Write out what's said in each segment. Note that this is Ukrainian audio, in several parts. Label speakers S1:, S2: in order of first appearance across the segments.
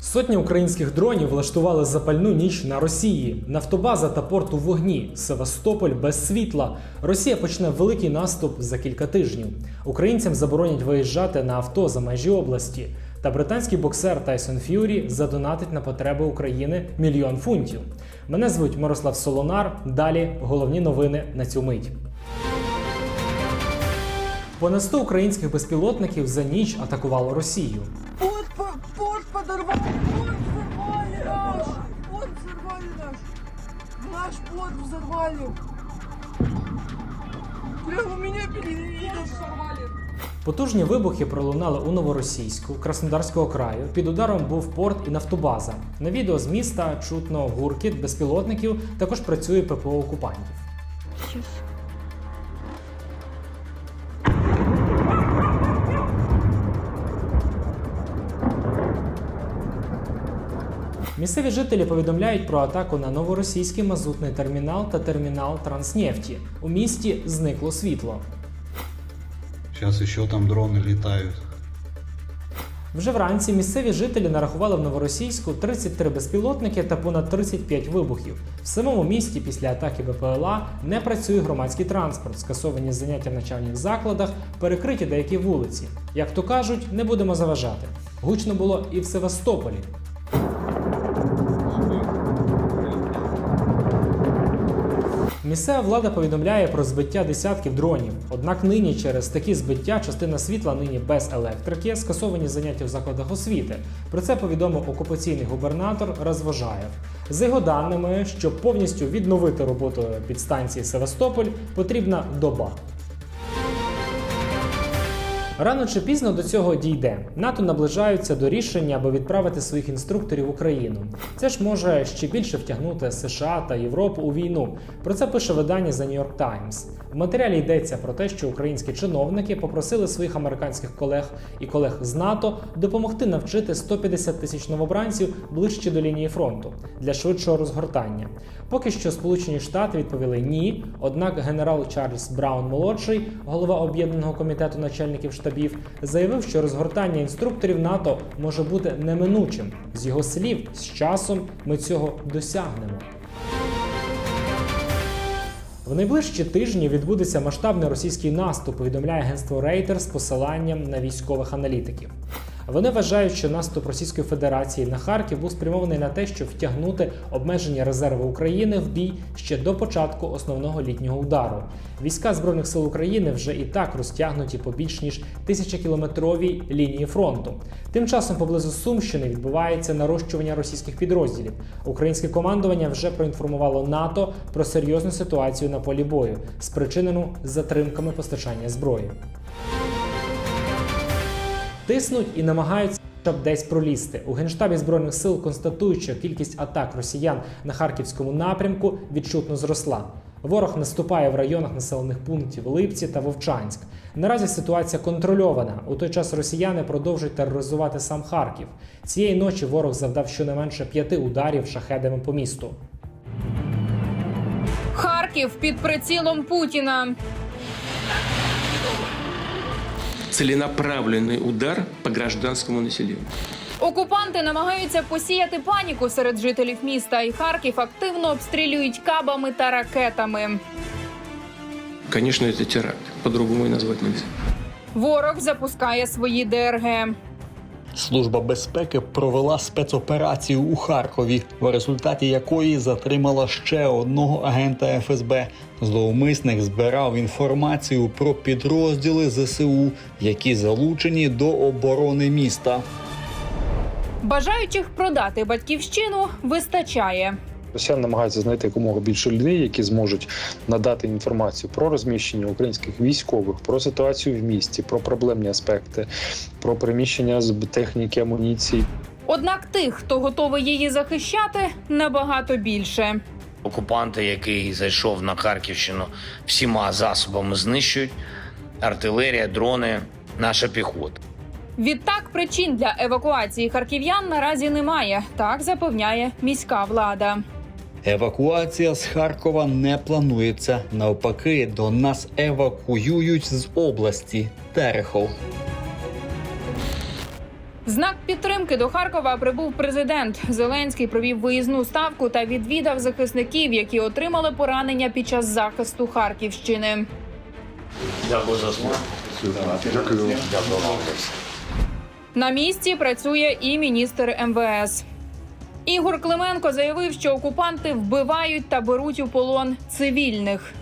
S1: Сотні українських дронів влаштували запальну ніч на Росії. Нафтобаза та порт у вогні. Севастополь без світла. Росія почне великий наступ за кілька тижнів. Українцям заборонять виїжджати на авто за межі області. Та британський боксер Тайсон Ф'юрі задонатить на потреби України мільйон фунтів. Мене звуть Мирослав Солонар. Далі головні новини на цю мить. Понад 100 українських безпілотників за ніч атакувало Росію.
S2: Порт, подорвали, порт взорвали наш, порт взорвали наш, наш порт взорвали. Прямо меня перед взорвали.
S1: Потужні вибухи пролунали у Новоросійську, Краснодарського краю. Під ударом був порт і нафтобаза. На відео з міста чутно гуркіт безпілотників. Також працює ППО окупантів. Місцеві жителі повідомляють про атаку на новоросійський мазутний термінал та термінал Транснефті. У місті зникло світло.
S3: Сейчас еще там дроны летают.
S1: Вже вранці місцеві жителі нарахували в Новоросійську 33 безпілотники та понад 35 вибухів. В самому місті після атаки БПЛА не працює громадський транспорт, скасовані заняття в навчальних закладах, перекриті деякі вулиці. Як то кажуть, не будемо заважати. Гучно було і в Севастополі. Місцева влада повідомляє про збиття десятків дронів. Однак нині через такі збиття частина світла нині без електрики, скасовані заняття в закладах освіти. Про це повідомив окупаційний губернатор Розважаєв. За його даними, щоб повністю відновити роботу підстанції Севастополь, потрібна доба. Рано чи пізно до цього дійде. НАТО наближаються до рішення, аби відправити своїх інструкторів в Україну. Це ж може ще більше втягнути США та Європу у війну. Про це пише видання The New York Times. В матеріалі йдеться про те, що українські чиновники попросили своїх американських колег і колег з НАТО допомогти навчити 150 тисяч новобранців ближче до лінії фронту для швидшого розгортання. Поки що Сполучені Штати відповіли ні. Однак генерал Чарльз Браун молодший, голова об'єднаного комітету начальників штабів, заявив, що розгортання інструкторів НАТО може бути неминучим. З його слів, з часом ми цього досягнемо. В найближчі тижні відбудеться масштабний російський наступ, повідомляє агентство Рейтер з посиланням на військових аналітиків. Вони вважають, що наступ Російської Федерації на Харків був спрямований на те, щоб втягнути обмежені резерви України в бій ще до початку основного літнього удару. Війська збройних сил України вже і так розтягнуті по більш ніж тисячокілометровій лінії фронту. Тим часом поблизу Сумщини відбувається нарощування російських підрозділів. Українське командування вже проінформувало НАТО про серйозну ситуацію на полі бою, спричинену затримками постачання зброї. Тиснуть і намагаються. Щоб десь пролізти у генштабі збройних сил констатують, що кількість атак росіян на харківському напрямку відчутно зросла. Ворог наступає в районах населених пунктів Липці та Вовчанськ. Наразі ситуація контрольована. У той час росіяни продовжують тероризувати сам Харків. Цієї ночі ворог завдав щонайменше п'яти ударів шахедами по місту.
S4: Харків під прицілом Путіна.
S5: Целенаправленный удар по гражданскому населению.
S4: Окупанти намагаються посіяти паніку серед жителів міста, і Харків активно обстрілюють кабами та ракетами.
S5: Звісно, це теракт. По-другому і назвати нельзя.
S4: Ворог запускає свої ДРГ.
S6: Служба безпеки провела спецоперацію у Харкові, в результаті якої затримала ще одного агента ФСБ. Зловмисник збирав інформацію про підрозділи ЗСУ, які залучені до оборони міста.
S4: Бажаючих продати батьківщину вистачає.
S7: Росіяни намагаються знайти якомога більше людей, які зможуть надати інформацію про розміщення українських військових, про ситуацію в місті, про проблемні аспекти, про приміщення з техніки, амуніції.
S4: Однак тих, хто готовий її захищати, набагато більше.
S8: Окупанти, який зайшов на Харківщину, всіма засобами знищують артилерія, дрони, наша піхота.
S4: Відтак причин для евакуації харків'ян наразі немає. Так запевняє міська влада.
S6: Евакуація з Харкова не планується. Навпаки, до нас евакуюють з області Терехов.
S4: Знак підтримки до Харкова прибув президент. Зеленський провів виїзну ставку та відвідав захисників, які отримали поранення під час захисту Харківщини. На місці працює і міністр МВС. Ігор Клименко заявив, що окупанти вбивають та беруть у полон цивільних.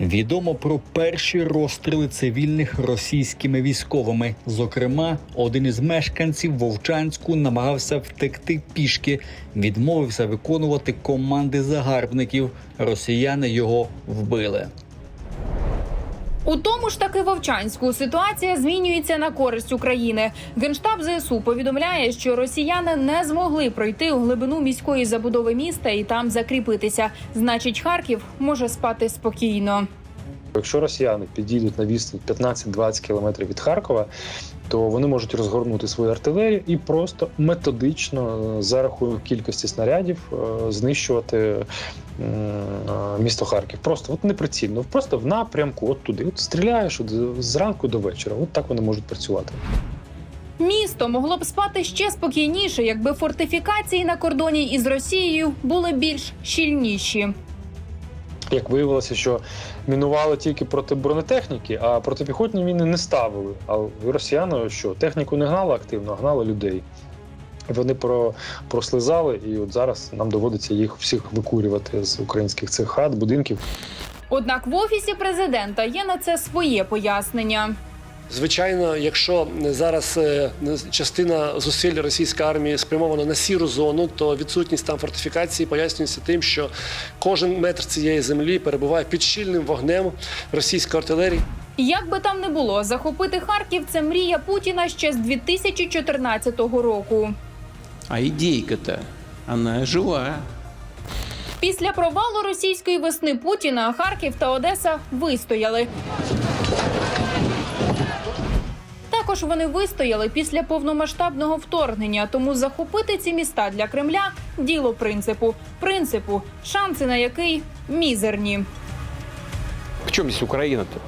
S6: Відомо про перші розстріли цивільних російськими військовими. Зокрема, один із мешканців Вовчанську намагався втекти пішки, відмовився виконувати команди загарбників. Росіяни його вбили.
S4: У тому ж таки Вовчанську ситуація змінюється на користь України. Генштаб ЗСУ повідомляє, що росіяни не змогли пройти у глибину міської забудови міста і там закріпитися. Значить, Харків може спати спокійно.
S7: Якщо росіяни підійдуть на відстань 15-20 кілометрів від Харкова, то вони можуть розгорнути свою артилерію і просто методично е, за рахунок кількості снарядів е, знищувати е, місто Харків. Просто от неприцільно, просто в напрямку, от туди. От стріляєш от зранку до вечора. От так вони можуть працювати.
S4: Місто могло б спати ще спокійніше, якби фортифікації на кордоні із Росією були більш щільніші.
S7: Як виявилося, що мінували тільки проти бронетехніки, а протипіхотні міни не ставили. А росіяни що техніку не гнали активно, а гнали людей. Вони про, прослизали, і от зараз нам доводиться їх всіх викурювати з українських цих хат, будинків.
S4: Однак в офісі президента є на це своє пояснення.
S9: Звичайно, якщо зараз е, частина зусиль російської армії спрямована на сіру зону, то відсутність там фортифікації пояснюється тим, що кожен метр цієї землі перебуває під щільним вогнем російської артилерії.
S4: Як би там не було, захопити Харків це мрія Путіна ще з 2014 року.
S5: А идейка-то, она живая.
S4: Після провалу російської весни Путіна Харків та Одеса вистояли. Також вони вистояли після повномасштабного вторгнення, тому захопити ці міста для Кремля діло принципу. Принципу, шанси на який мізерні.
S5: К чем здесь Украина-то?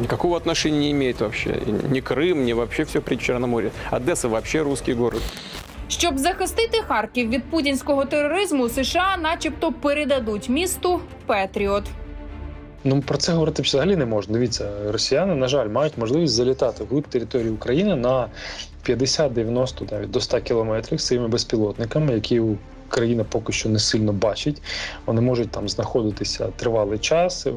S5: Никакого отношения не имеет вообще. Ни Крым, ни вообще все при Черноморье. Одесса вообще русский город.
S4: Щоб захистити Харків від путінського тероризму, США, начебто, передадуть місту Петріот.
S7: Ну про це говорити взагалі не можна. Дивіться, росіяни, на жаль, мають можливість залітати в території України на 50-90 навіть до 100 кілометрів цими безпілотниками, які Україна поки що не сильно бачить. Вони можуть там знаходитися тривалий час, е,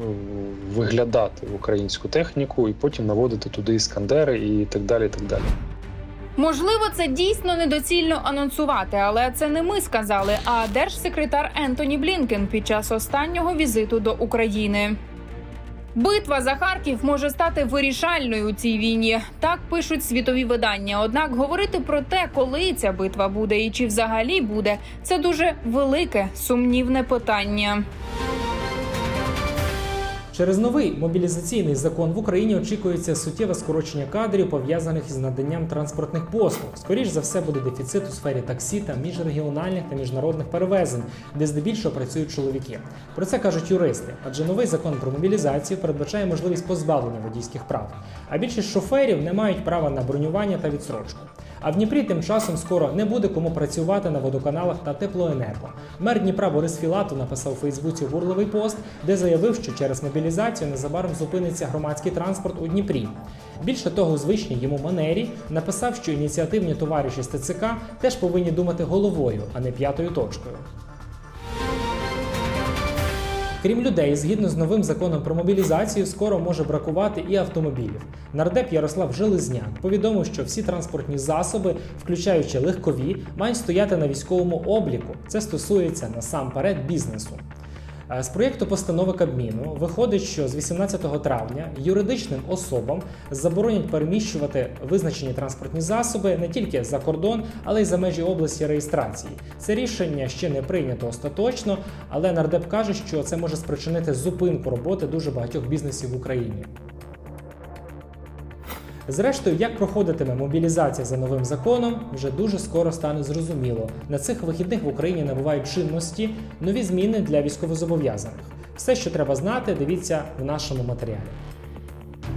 S7: виглядати українську техніку і потім наводити туди іскандери і так далі. І так далі.
S4: Можливо, це дійсно недоцільно анонсувати, але це не ми сказали, а держсекретар Ентоні Блінкен під час останнього візиту до України. Битва за Харків може стати вирішальною у цій війні. Так пишуть світові видання. Однак говорити про те, коли ця битва буде і чи взагалі буде, це дуже велике сумнівне питання.
S1: Через новий мобілізаційний закон в Україні очікується суттєве скорочення кадрів, пов'язаних із наданням транспортних послуг. Скоріш за все буде дефіцит у сфері таксі та міжрегіональних та міжнародних перевезень, де здебільшого працюють чоловіки. Про це кажуть юристи, адже новий закон про мобілізацію передбачає можливість позбавлення водійських прав. А більшість шоферів не мають права на бронювання та відсрочку. А в Дніпрі тим часом скоро не буде кому працювати на водоканалах та теплоенерго. Мер Дніпра Борис Філатов написав у Фейсбуці бурливий пост, де заявив, що через мобілізацію незабаром зупиниться громадський транспорт у Дніпрі. Більше того, у звичній йому манері написав, що ініціативні товариші з ТЦК теж повинні думати головою, а не п'ятою точкою. Крім людей, згідно з новим законом про мобілізацію, скоро може бракувати і автомобілів. Нардеп Ярослав Железняк повідомив, що всі транспортні засоби, включаючи легкові, мають стояти на військовому обліку. Це стосується насамперед бізнесу. Е, З проєкту постанови Кабміну виходить, що з 18 травня юридичним особам заборонять переміщувати визначені транспортні засоби не тільки за кордон, але й за межі області реєстрації. Це рішення ще не прийнято остаточно, але нардеп каже, що це може спричинити зупинку роботи дуже багатьох бізнесів в Україні. Зрештою, як проходитиме мобілізація за новим законом, вже дуже скоро стане зрозуміло. На цих вихідних в Україні набувають чинності нові зміни для військовозобов'язаних. Все, що треба знати, дивіться в нашому матеріалі.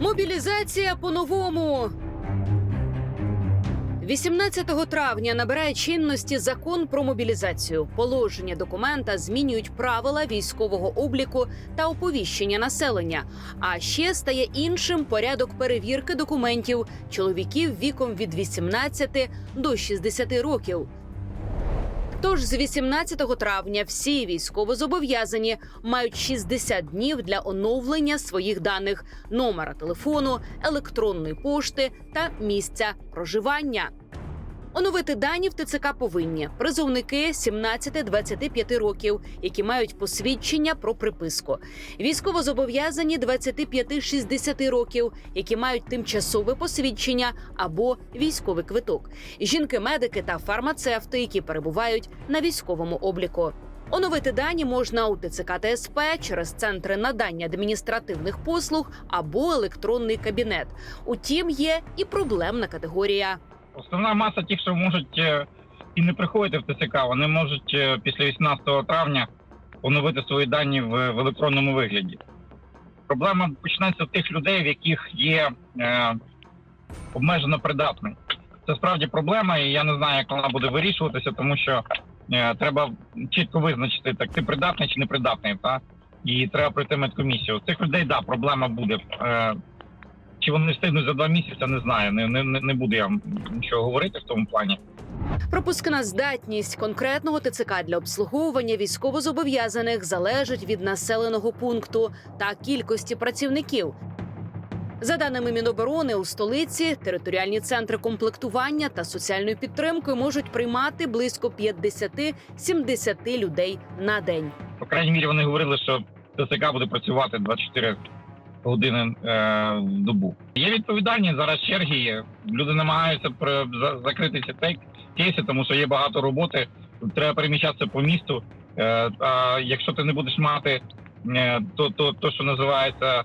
S10: Мобілізація по-новому. 18 травня набирає чинності закон про мобілізацію. Положення документа змінюють правила військового обліку та оповіщення населення. А ще стає іншим порядок перевірки документів чоловіків віком від 18 до 60 років. Тож з 18 травня всі військовозобов'язані мають 60 днів для оновлення своїх даних, номера телефону, електронної пошти та місця проживання. Оновити дані в ТЦК повинні призовники 17-25 років, які мають посвідчення про приписку, військовозобов'язані 25-60 років, які мають тимчасове посвідчення або військовий квиток, жінки-медики та фармацевти, які перебувають на військовому обліку. Оновити дані можна у ТЦК ТСП через центри надання адміністративних послуг або електронний кабінет. Утім, є і проблемна категорія.
S11: Основна маса тих, що можуть е, і не приходити в ТЦК, вони можуть е, після 18 травня оновити свої дані в, в електронному вигляді. Проблема починається в тих людей, в яких є е, обмежено придатний. Це справді проблема, і я не знаю, як вона буде вирішуватися, тому що е, треба чітко визначити, так ти придатний чи не придатний, та? і треба пройти медкомісію. У цих людей, да, проблема буде. Е, чи вони встигнуть за два місяці, не знаю. Не, не, не буду я вам нічого говорити в тому плані.
S10: Пропускна здатність конкретного ТЦК для обслуговування військовозобов'язаних залежить від населеного пункту та кількості працівників. За даними Міноборони, у столиці територіальні центри комплектування та соціальної підтримки можуть приймати близько 50-70 людей на день.
S11: По крайній мірі вони говорили, що ТСК буде працювати 24 години е, в добу. Є відповідальність зараз черги. Є. Люди намагаються закрити ці кейси, тому що є багато роботи. Треба переміщатися по місту. Е, а якщо ти не будеш мати е, то, то, то, що називається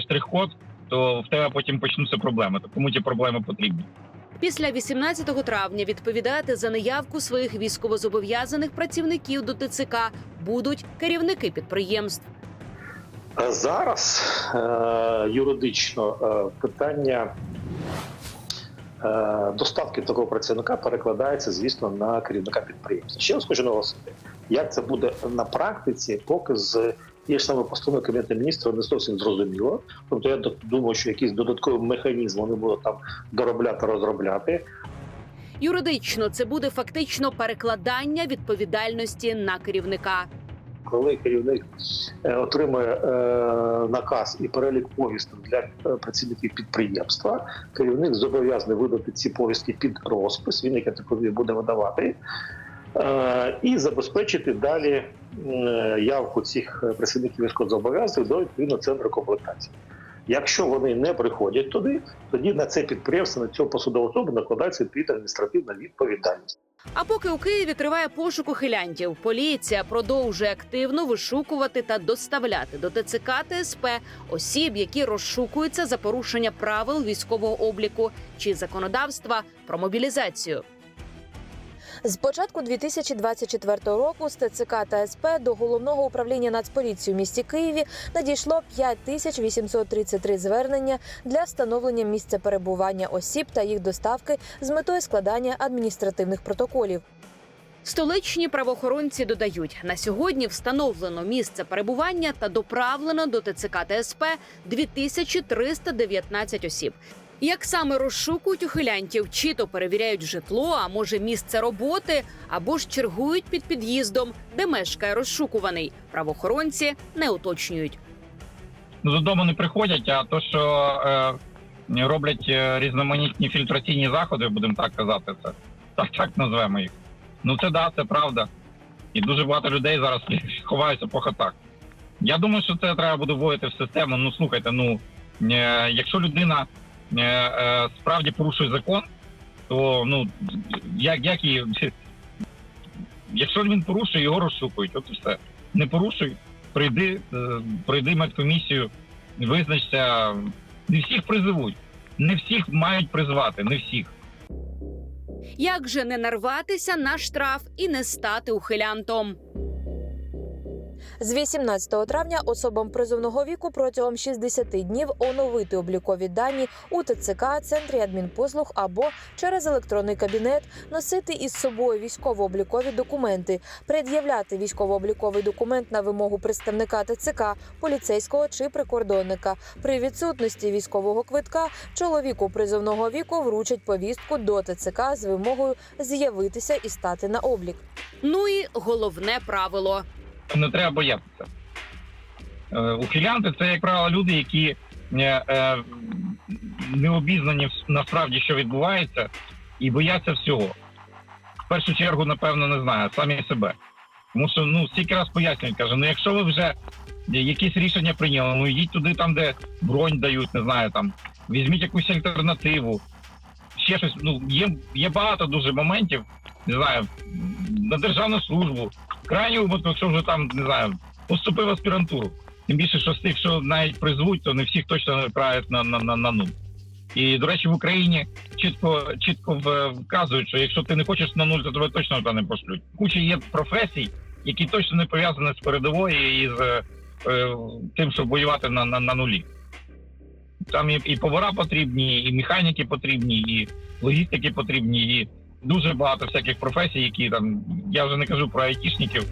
S11: штрих-код, то в тебе потім почнуться проблеми. То кому ті проблеми потрібні?
S10: Після 18 травня відповідати за неявку своїх військовозобов'язаних працівників до ТЦК будуть керівники підприємств.
S12: Зараз е, юридично е, питання е, доставки такого працівника перекладається, звісно, на керівника підприємства. Ще раз хочу наголосити, як це буде на практиці, поки з тієї ж саме постанови Кабінету міністрів не зовсім зрозуміло. Тобто я думаю, що якийсь додатковий механізм вони будуть там доробляти, розробляти.
S10: Юридично це буде фактично перекладання відповідальності на керівника.
S12: Коли керівник е, отримує е, наказ і перелік повісток для е, працівників підприємства, керівник зобов'язаний видати ці повістки під розпис. Він як я так розумію, буде видавати. І забезпечити далі явку цих працівників військовозобов'язаних до відповідно центру комплектації. Якщо вони не приходять туди, тоді на це підприємство, на цього посудову особу накладається відповідна адміністративна відповідальність.
S10: А поки у Києві триває пошук ухилянтів, поліція продовжує активно вишукувати та доставляти до ТЦК ТСП осіб, які розшукуються за порушення правил військового обліку чи законодавства про мобілізацію.
S13: З початку 2024 року з ТЦК та СП до головного управління Нацполіції у місті Києві надійшло 5833 звернення для встановлення місця перебування осіб та їх доставки з метою складання адміністративних протоколів.
S10: Столичні правоохоронці додають, на сьогодні встановлено місце перебування та доправлено до ТЦК ТСП 2319 осіб. Як саме розшукують ухилянтів, чи то перевіряють житло, а може місце роботи, або ж чергують під під'їздом, де мешкає розшукуваний. Правоохоронці не уточнюють.
S11: Ну, додому не приходять, а то, що е, роблять е, різноманітні фільтраційні заходи, будемо так казати, це так, так назвемо їх. Ну це да, це правда. І дуже багато людей зараз ховаються по хатах. Я думаю, що це треба буде вводити в систему. Ну слухайте, ну е, якщо людина справді порушує закон, то ну як, як її. Якщо він порушує, його розшукують. От і все. Не порушуй, прийди, е, пройди медкомісію, визначся. Не всіх призивуть. Не всіх мають призвати, не всіх.
S10: Як же не нарватися на штраф і не стати ухилянтом?
S13: З 18 травня особам призовного віку протягом 60 днів оновити облікові дані у ТЦК, центрі адмінпослуг або через електронний кабінет, носити із собою військово-облікові документи, пред'являти військово-обліковий документ на вимогу представника ТЦК, поліцейського чи прикордонника. При відсутності військового квитка чоловіку призовного віку вручать повістку до ТЦК з вимогою з'явитися і стати на облік.
S10: Ну і головне правило.
S11: Не треба боятися. Е, Ухилянти це, як правило, люди, які е, е, не обізнані насправді, що відбувається, і бояться всього. В першу чергу, напевно, не знаю, самі себе. Тому що ну стільки раз пояснюють, каже, ну якщо ви вже якісь рішення прийняли, ну йдіть туди, там, де бронь дають, не знаю, там візьміть якусь альтернативу. Ще щось. Ну є, є багато дуже моментів, не знаю, на державну службу. В крайньому випадку, якщо вже там не знаю, поступив аспірантуру. Тим більше, що з тих, що навіть призвуть, то не всіх точно не відправлять на, на, на, на нуль. І, до речі, в Україні чітко чітко вказують, що якщо ти не хочеш на нуль, то тебе точно туди не пошлють. Куча є професій, які точно не пов'язані з передовою і з е, е, тим, щоб воювати на, на, на нулі. Там і, і повара потрібні, і механіки потрібні, і логістики потрібні, і дуже багато всяких професій, які там я вже не кажу про айтішників.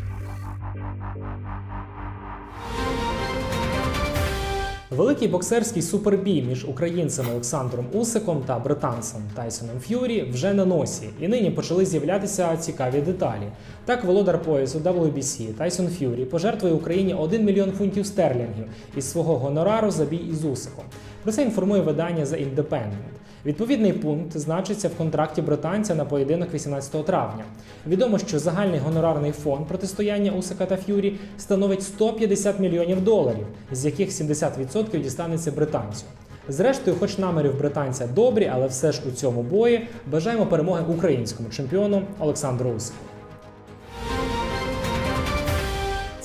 S1: Великий боксерський супербій між українцем Олександром Усиком та британцем Тайсоном Ф'юрі вже на носі, і нині почали з'являтися цікаві деталі. Так, володар поясу WBC Тайсон Ф'юрі пожертвує Україні 1 мільйон фунтів стерлінгів із свого гонорару за бій із Усиком. Про це інформує видання The Independent. Відповідний пункт значиться в контракті британця на поєдинок 18 травня. Відомо, що загальний гонорарний фонд протистояння Усика та Ф'юрі становить 150 мільйонів доларів, з яких 70% дістанеться британцю. Зрештою, хоч наміри в британця добрі, але все ж у цьому бої бажаємо перемоги українському чемпіону Олександру Усику.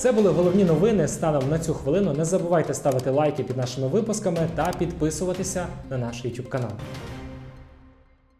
S1: Це були головні новини станом на цю хвилину. Не забувайте ставити лайки під нашими випусками та підписуватися на наш YouTube канал.